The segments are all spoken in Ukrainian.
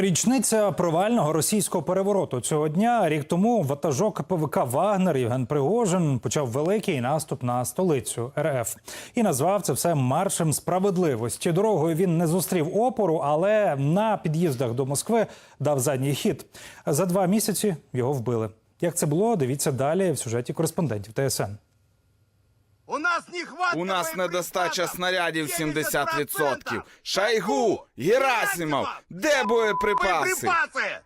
Річниця провального російського перевороту цього дня. Рік тому ватажок ПВК Вагнер Євген Пригожин почав великий наступ на столицю РФ і назвав це все маршем справедливості. Дорогою він не зустрів опору, але на під'їздах до Москви дав задній хід. За два місяці його вбили. Як це було? Дивіться далі в сюжеті кореспондентів ТСН. У нас нехватка У нас недостача снарядів 70%. 70%. Шайгу, Герасимов, де? Боєприпаси!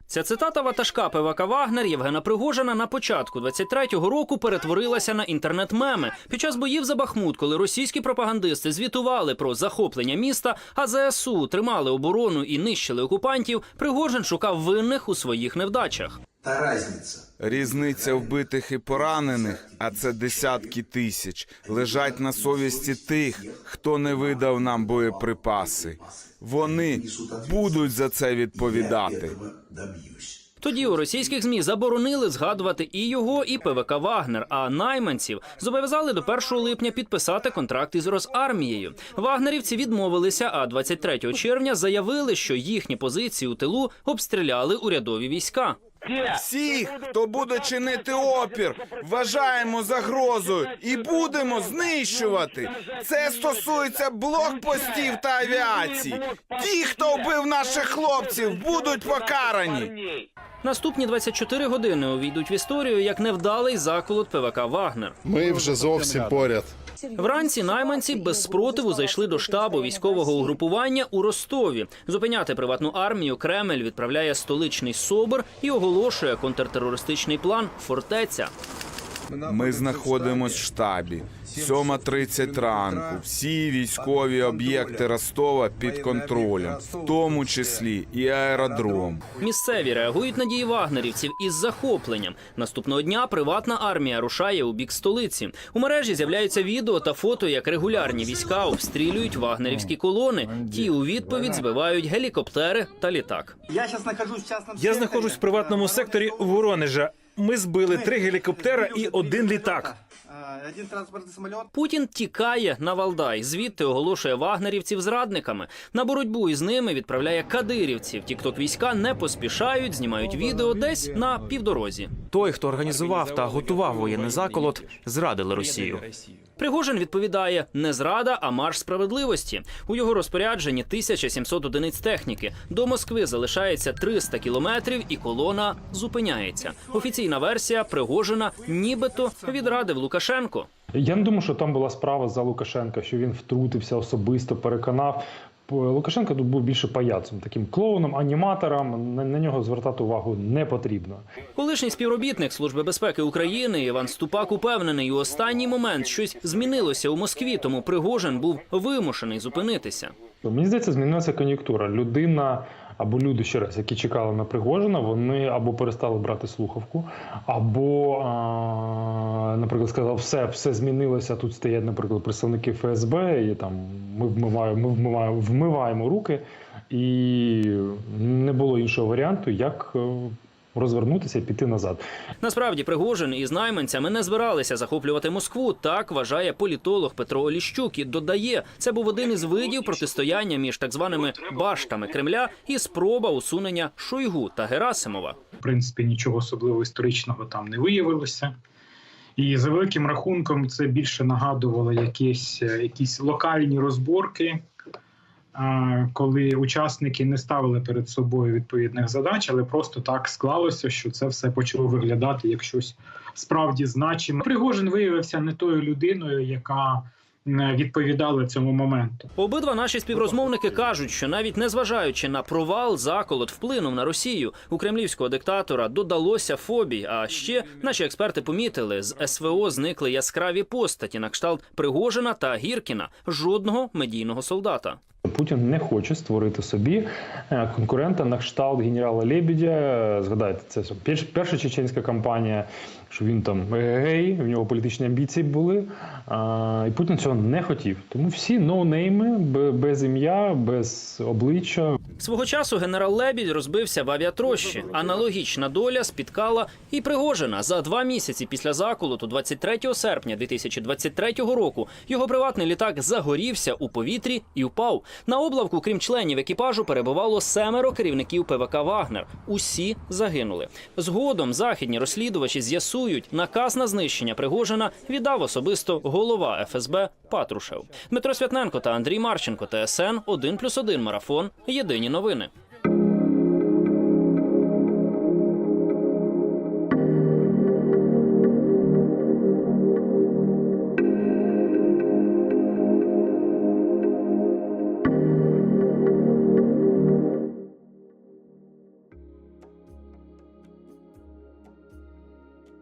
Ця цитата ватажка ПВК Вагнер Євгена Пригожина на початку 23-го року перетворилася на інтернет-меми. Під час боїв за Бахмут, коли російські пропагандисти звітували про захоплення міста, а ЗСУ тримали оборону і нищили окупантів, Пригожин шукав винних у своїх невдачах. Та разниця. Різниця вбитих і поранених, а це десятки тисяч, лежать на совісті тих, хто не видав нам боєприпаси. Вони будуть за це відповідати. Тоді у російських змі заборонили згадувати і його, і ПВК Вагнер. А найманців зобов'язали до 1 липня підписати контракт із Росармією. Вагнерівці відмовилися, а 23 червня заявили, що їхні позиції у тилу обстріляли урядові війська. Всіх, хто буде чинити опір, вважаємо загрозою і будемо знищувати. Це стосується блокпостів та авіації. Ті, хто вбив наших хлопців, будуть покарані. Наступні 24 години увійдуть в історію як невдалий заколот ПВК Вагнер. Ми вже зовсім поряд. Вранці найманці без спротиву зайшли до штабу військового угрупування у Ростові. Зупиняти приватну армію Кремль відправляє столичний СОБР і оголошує контртерористичний план Фортеця. Ми знаходимось в штабі. 7.30 ранку. Всі військові об'єкти Ростова під контролем, в тому числі і аеродром. Місцеві реагують на дії вагнерівців із захопленням. Наступного дня приватна армія рушає у бік столиці. У мережі з'являються відео та фото, як регулярні війська обстрілюють вагнерівські колони. Ті у відповідь збивають гелікоптери та літак. Я сейчас нахожусь в частном Я знаходжусь в приватному секторі Воронежа. Ми збили три гелікоптера і один літак. А, Один транспортный самолет. Путін тікає на Валдай. Звідти оголошує вагнерівців зрадниками. На боротьбу із ними відправляє кадирівців. Тікток війська не поспішають, знімають відео десь на півдорозі. Той, хто організував та готував воєнний заколот, зрадили Росію. Пригожин відповідає не зрада, а марш справедливості. У його розпорядженні 1700 одиниць техніки. До Москви залишається 300 кілометрів, і колона зупиняється. Офіційна версія Пригожина, нібито відрадив Лукашенко. Я не думаю, що там була справа за Лукашенка, що він втрутився особисто, переконав. Лукашенко тут був більше паяцем, таким клоуном, аніматором. На, на нього звертати увагу не потрібно. Колишній співробітник Служби безпеки України Іван Ступак упевнений, у останній момент щось змінилося у Москві, тому Пригожин був вимушений зупинитися. Мені здається, змінилася кон'юнктура. Людина або люди ще раз, які чекали на Пригожина, вони або перестали брати слухавку, або, а, наприклад, сказав, все, все змінилося. Тут стоять, наприклад, представники ФСБ, і там ми вмиваємо, ми вмиваємо, вмиваємо руки, і не було іншого варіанту, як е, розвернутися і піти назад. Насправді Пригожин із найманцями не збиралися захоплювати Москву. Так вважає політолог Петро Оліщук і додає, це був один із видів протистояння між так званими баштами Кремля і спроба усунення Шойгу та Герасимова. в принципі нічого особливо історичного там не виявилося. І за великим рахунком це більше нагадувало якісь, е, якісь локальні розборки, коли учасники не ставили перед собою відповідних задач, але просто так склалося, що це все почало виглядати як щось справді значиме. Пригожин виявився не тою людиною, яка м, відповідала цьому моменту. Обидва наші співрозмовники кажуть, що навіть незважаючи на провал, заколот вплинув на Росію. У кремлівського диктатора додалося фобій. А ще наші експерти помітили, з СВО зникли яскраві постаті на кшталт Пригожина та Гіркіна. Жодного медійного солдата. Путін не хоче створити собі е, конкурента на кшталт генерала Лебедя. Е, Згадайте, це перш- перша чеченська кампанія, що він там гей, в нього політичні амбіції були. А, І Путін цього не хотів. Тому всі ноунейми, без ім'я, без обличчя. Свого часу генерал Лебідь розбився в авіатрощі. Аналогічна доля спіткала і Пригожина. За два місяці після заколоту, 23 серпня 2023 року, його приватний літак загорівся у повітрі і впав. На облавку, крім членів екіпажу, перебувало семеро керівників ПВК Вагнер. Усі загинули. Згодом західні розслідувачі з'ясують, наказ на знищення Пригожина віддав особисто голова ФСБ Патрушев. Дмитро Святненко та Андрій Марченко. ТСН 1+,1 марафон. Єдині новини.